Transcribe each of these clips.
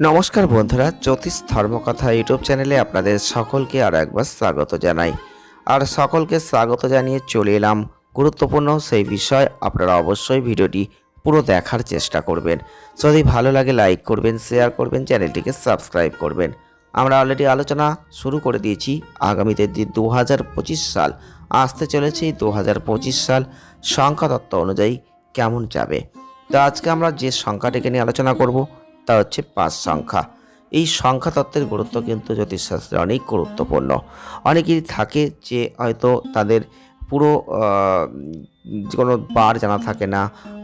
নমস্কার বন্ধুরা, জ্যোতিষ ধর্মকথা ইউটিউব চ্যানেলে আপনাদের সকলকে আর একবার স্বাগত জানাই। আর সকলকে স্বাগত জানিয়ে চলে এলাম গুরুত্বপূর্ণ সেই বিষয়, আপনারা অবশ্যই ভিডিওটি পুরো দেখার চেষ্টা করবেন। যদি ভালো লাগে লাইক করবেন, শেয়ার করবেন, চ্যানেলটিকে সাবস্ক্রাইব করবেন। আমরা অলরেডি আলোচনা শুরু করে দিয়েছি আগামীতে দু হাজার সাল, আসতে চলেছে দু হাজার পঁচিশ সাল সংখ্যা তত্ত্ব অনুযায়ী কেমন যাবে। তো আজকে আমরা যে সংখ্যাটিকে নিয়ে আলোচনা করব তা হচ্ছে পাঁচ সংখ্যা। এই সংখ্যা তত্ত্বের গুরুত্ব কিন্তু জ্যোতিষশাস্ত্রে অনেক গুরুত্বপূর্ণ। অনেকেই থাকে যে হয়তো তাদের পুরো কোনো বার জানা থাকে না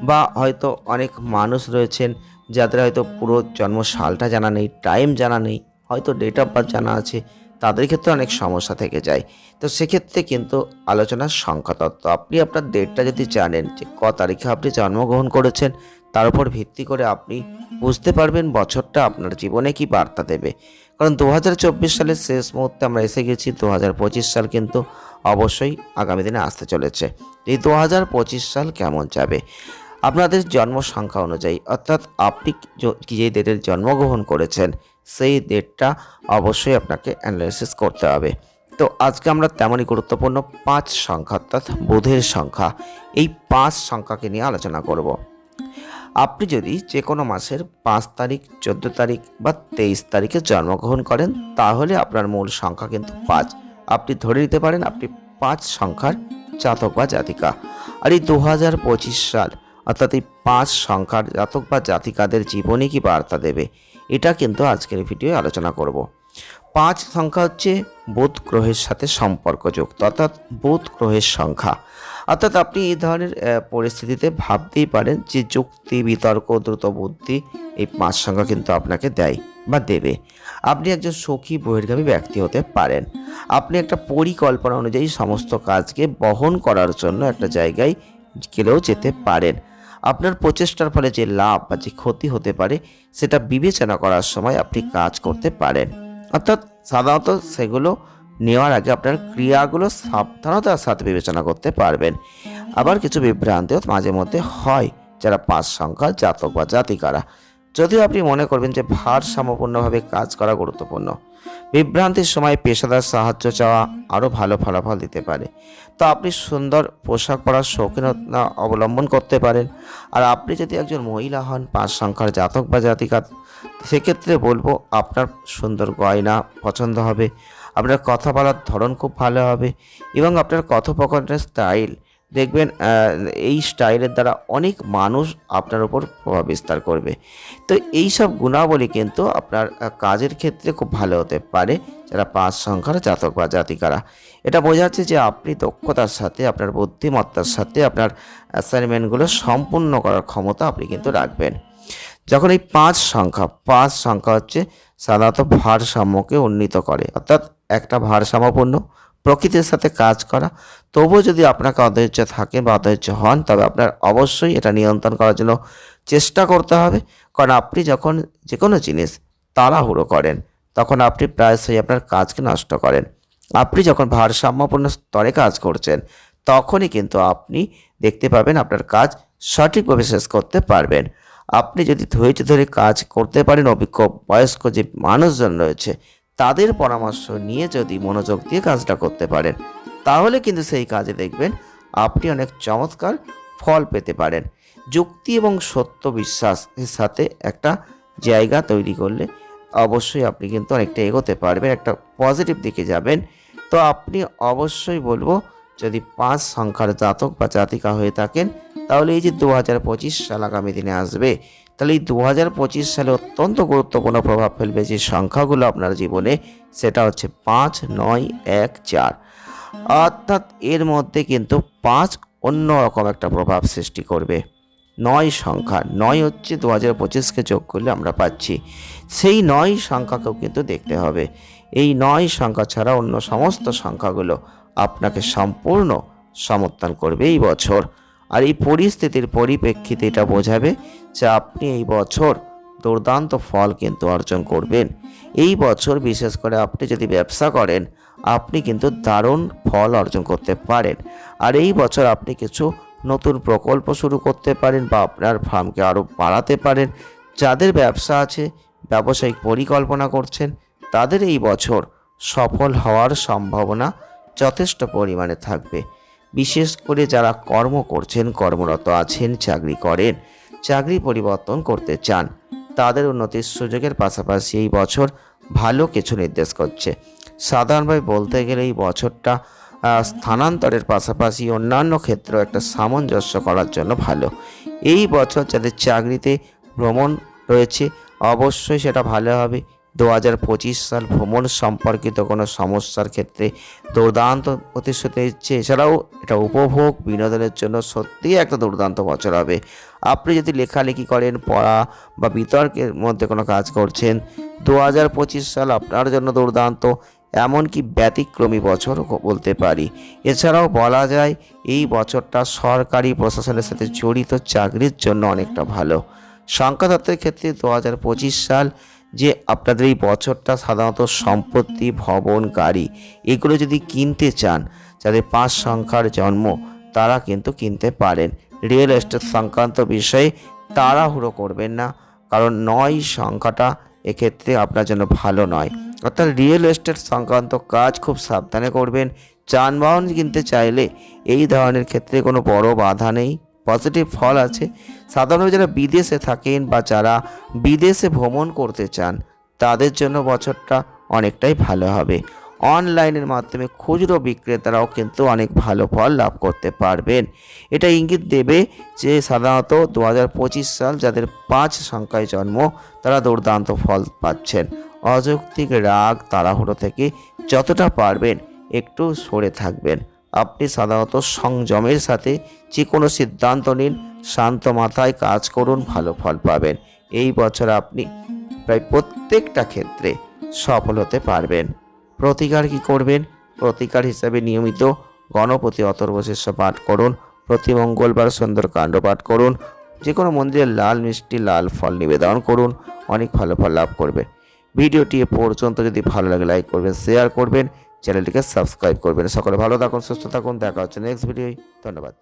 বা হয়তো অনেক মানুষ রয়েছেন যাদের হয়তো পুরো জন্ম সালটা জানা নেই, টাইম জানা নেই, হয়তো ডেট অফ বার্থ জানা আছে, তাদের ক্ষেত্রে অনেক সমস্যা থেকে যায়। তো সেক্ষেত্রে কিন্তু আলোচনার সংখ্যা তত্ত্ব আপনি আপনার ডেটটা যদি জানেন যে ক তারিখে আপনি জন্মগ্রহণ করেছেন তার উপর ভিত্তি করে আপনি বুঝতে পারবেন বছরটা আপনার জীবনে কি বার্তা দেবে। কারণ দু হাজার চব্বিশ সালের শেষ মুহূর্তে আমরা এসে গেছি, দু হাজার পঁচিশ সাল কিন্তু অবশ্যই আগামী দিনে আসতে চলেছে। এই দু হাজার পঁচিশ সাল কেমন যাবে? আপনাদের জন্ম সংখ্যা অনুযায়ী, অর্থাৎ আপনি যে ডেটের জন্মগ্রহণ করেছেন, সেই ডেটটা অবশ্যই আপনাকে অ্যানালাইসিস করতে হবে। তো আজকে আমরা তেমনই গুরুত্বপূর্ণ পাঁচ সংখ্যা, অর্থাৎ বুধের সংখ্যা, এই পাঁচ সংখ্যাকে নিয়ে আলোচনা করব। আপনি যদি যে কোনো মাসের পাঁচ তারিখ, চোদ্দ তারিখ বা তেইশ তারিখে জন্মগ্রহণ করেন, তাহলে আপনার মূল সংখ্যা কিন্তু পাঁচ। আপনি ধরে নিতে পারেন আপনি পাঁচ সংখ্যার জাতক বা জাতিকা। আর এই দু হাজার পঁচিশ সাল, অর্থাৎ এই পাঁচ সংখ্যার জাতক বা জাতিকাদের জীবনে কি বার্তা দেবে? এটা কিন্তু আজকের ভিডিওয়ে আলোচনা করব। পাঁচ সংখ্যা হচ্ছে বুধ গ্রহের সাথে সম্পর্কযুক্ত অর্থাৎ বুধ গ্রহের সংখ্যা। অর্থাৎ আপনি এই ধরনের পরিস্থিতিতে ভাবতেই পারেন যে যুক্তি, বিতর্ক, দ্রুত বুদ্ধি এই পাঁচ সংখ্যা কিন্তু আপনাকে দেয় বা দেবে। আপনি একজন সখী, বহির্গামী ব্যক্তি হতে পারেন। আপনি একটা পরিকল্পনা অনুযায়ী সমস্ত কাজকে বহন করার জন্য একটা জায়গায় গেলেও যেতে পারেন। আপনার প্রচেষ্টার ফলে যে লাভ বা যে ক্ষতি হতে পারে, সেটা বিবেচনা করার সময় আপনি কাজ করতে পারেন। অর্থাৎ সাধারণত সেগুলো নেওয়ার আগে আপনার ক্রিয়াগুলো সাবধানতার সাথে বিবেচনা করতে পারবেন। আবার কিছু বিভ্রান্তিও মাঝে মধ্যে হয় যারা পাঁচ সংখ্যা, জাতক বা জাতিকারা। যদিও আপনি মনে করবেন যে ভারসাম্যপূর্ণভাবে কাজ করা গুরুত্বপূর্ণ। বিভ্রান্তির সময় পেশাদার সাহায্য চাওয়া আরও ভালো ফলাফল দিতে পারে। তো আপনি সুন্দর পোশাক পরার শৌখিনতা অবলম্বন করতে পারেন। আর আপনি যদি একজন মহিলা হন, পাঁচ সংখ্যার জাতক বা জাতিকা সেক্ষেত্রে বলব আপনার সুন্দর গয়না পছন্দ হবে। আপনার কথা বলার ধরন খুব ভালো হবে এবং আপনার কথোপকথনের স্টাইল দেখবেন এই স্টাইলের দ্বারা অনেক মানুষ আপনার উপর প্রভাব বিস্তার করবে। তো এই সব গুণাবলী কিন্তু আপনার কাজের ক্ষেত্রে খুব ভালো হতে পারে। যারা পাঁচ সংখ্যার জাতক বা জাতিকারা, এটা বোঝাচ্ছে যে আপনি দক্ষতার সাথে, আপনার বুদ্ধিমত্তার সাথে, আপনার অ্যাসাইনমেন্টগুলো সম্পূর্ণ করার ক্ষমতা আপনি কিন্তু রাখবেন। যখন এই পাঁচ সংখ্যা পাঁচ সংখ্যা হচ্ছে সাধারণত ভারসাম্যকে উন্নীত করে, অর্থাৎ একটা ভারসাম্যপূর্ণ প্রকৃতির সাথে কাজ করা। তবুও যদি আপনাকে অধৈর্য থাকে বা অধৈর্য হন, তবে আপনার অবশ্যই এটা নিয়ন্ত্রণ করার জন্য চেষ্টা করতে হবে। কারণ আপনি যখন যে কোনো জিনিস তাড়াহুড়ো করেন, তখন আপনি প্রায়শই আপনার কাজকে নষ্ট করেন। আপনি যখন ভারসাম্যপূর্ণ স্তরে কাজ করছেন, তখনই কিন্তু আপনি দেখতে পাবেন আপনার কাজ সঠিকভাবে শেষ করতে পারবেন। আপনি যদি ধৈর্য ধরে কাজ করতে পারেন, অভিজ্ঞ বয়স্ক যে মানুষজন রয়েছে তাদের পরামর্শ নিয়ে যদি মনোযোগ দিয়ে কাজটা করতে পারেন, তাহলে কিন্তু সেই কাজে দেখবেন আপনি অনেক চমৎকার ফল পেতে পারেন। যুক্তি এবং সত্য বিশ্বাসের সাথে একটা জায়গা তৈরি করলে অবশ্যই আপনি কিন্তু অনেকটা এগোতে পারবেন, একটা পজিটিভ দিকে যাবেন। তো আপনি অবশ্যই বলব, যদি পাঁচ সংখ্যার জাতক বা জাতিকা হয়ে থাকেন, তাহলে এই যে দু হাজার পঁচিশ সাল আগামী দিনে আসবে তাহলে এই দু হাজার পঁচিশ সালে অত্যন্ত গুরুত্বপূর্ণ প্রভাব ফেলবে যে সংখ্যাগুলো আপনার জীবনে, সেটা হচ্ছে পাঁচ, নয়, এক, চার। অর্থাৎ এর মধ্যে কিন্তু পাঁচ অন্য রকম একটা প্রভাব সৃষ্টি করবে। নয় সংখ্যা, নয় হচ্ছে দু হাজার পঁচিশকে যোগ করলে আমরা পাচ্ছি। সেই নয় সংখ্যাকেও কিন্তু দেখতে হবে। এই নয় সংখ্যা ছাড়া অন্য সমস্ত সংখ্যাগুলো আপনাকে সম্পূর্ণ সমর্থন করবে এই বছর। আর এই পরিস্থিতির পরিপ্রেক্ষিতে এটা বোঝাবে যে আপনি এই বছর দুর্দান্ত ফল কিন্তু অর্জন করবেন। এই বছর বিশেষ করে আপনি যদি ব্যবসা করেন, আপনি কিন্তু দারুণ ফল অর্জন করতে পারেন। আর এই বছর আপনি কিছু নতুন প্রকল্প শুরু করতে পারেন বা আপনার ফার্মকে আরও বাড়াতে পারেন। যাদের ব্যবসা আছে, ব্যবসায়িক পরিকল্পনা করছেন, তাদের এই বছর সফল হওয়ার সম্ভাবনা যথেষ্ট পরিমাণে থাকবে। বিশেষ করে যারা কর্ম করছেন, কর্মরত আছেন, চাকরি করেন, চাকরি পরিবর্তন করতে চান, তাদের উন্নতির সুযোগের পাশাপাশি এই বছর ভালো কিছু নির্দেশ করছে। সাধারণভাবে বলতে গেলে এই বছরটা স্থানান্তরের পাশাপাশি অন্যান্য ক্ষেত্রেও একটা সামঞ্জস্য করার জন্য ভালো। এই বছর যাদের চাকরিতে ভ্রমণ রয়েছে, অবশ্যই সেটা ভালো হবে। দু হাজার পঁচিশ সাল ভ্রমণ সম্পর্কিত কোনো সমস্যার ক্ষেত্রে দুর্দান্ত প্রতিশ্রুতি দিচ্ছে। এছাড়াও এটা উপভোগ বিনোদনের জন্য সত্যিই একটা দুর্দান্ত বছর হবে। আপনি যদি লেখালেখি করেন, পড়া বা বিতর্কের মধ্যে কোনো কাজ করছেন, দু হাজার পঁচিশ সাল আপনার জন্য দুর্দান্ত, এমনকি ব্যতিক্রমী বছর বলতে পারি। এছাড়াও বলা যায়, এই বছরটা সরকারি প্রশাসনের সাথে জড়িত চাকরির জন্য অনেকটা ভালো। সংখ্যাতত্ত্বের ক্ষেত্রে দু হাজার পঁচিশ সাল যে আপনাদের এই বছরটা সাধারণত সম্পত্তি, ভবন, গাড়ি, এগুলো যদি কিনতে চান, যাদের পাঁচ সংখ্যার জন্ম, তারা কিন্তু কিনতে পারেন। রিয়েল এস্টেট সংক্রান্ত বিষয়ে তাড়াহুড়ো করবেন না, কারণ নয় সংখ্যাটা এক্ষেত্রে আপনার জন্য ভালো নয়। অর্থাৎ রিয়েল এস্টেট সংক্রান্ত কাজ খুব সাবধানে করবেন। যানবাহন কিনতে চাইলে এই ধরনের ক্ষেত্রে কোনো বড় বাধা নেই। পজিটিভ ফল আছে। সাধারণত যারা বিদেশে থাকেন বা যারা বিদেশে ভ্রমণ করতে চান, তাদের জন্য বছরটা অনেকটাই ভালো হবে। অনলাইনের মাধ্যমে খুচরো বিক্রেতারাও কিন্তু অনেক ভালো ফল লাভ করতে পারবেন। এটা ইঙ্গিত দেবে যে সাধারণত দু হাজার পঁচিশ সাল যাদের পাঁচ সংখ্যায় জন্ম, তারা দুর্দান্ত ফল পাচ্ছেন। অযৌক্তিক রাগ তাড়াহুড়ো থেকে যতটা পারবেন একটু সরে থাকবেন। আপনি সাধারণত সংযমের সাথে যে কোনো সিদ্ধান্ত নিন, শান্ত মাথায় কাজ করুন, ভালো ফল পাবেন। এই বছর আপনি প্রায় প্রত্যেকটা ক্ষেত্রে সফল হতে পারবেন। প্রতিকার কি করবেন? প্রতিকার হিসাবে নিয়মিত গণপতি অথর্বশিষ্য পাঠ করুন, প্রতি মঙ্গলবার সুন্দরকাণ্ড পাঠ করুন যে কোনো মন্দিরে লাল মিষ্টি, লাল ফল নিবেদন করুন, অনেক ভালো ফল লাভ করবেন ভিডিওটি এ পর্যন্ত। যদি ভালো লাগে লাইক করবেন শেয়ার করবেন। চ্যানেলটিকে সাবস্ক্রাইব করবেন। সকলে ভালো থাকুন সুস্থ থাকুন দেখা হচ্ছে নেক্সট ভিডিও ধন্যবাদ।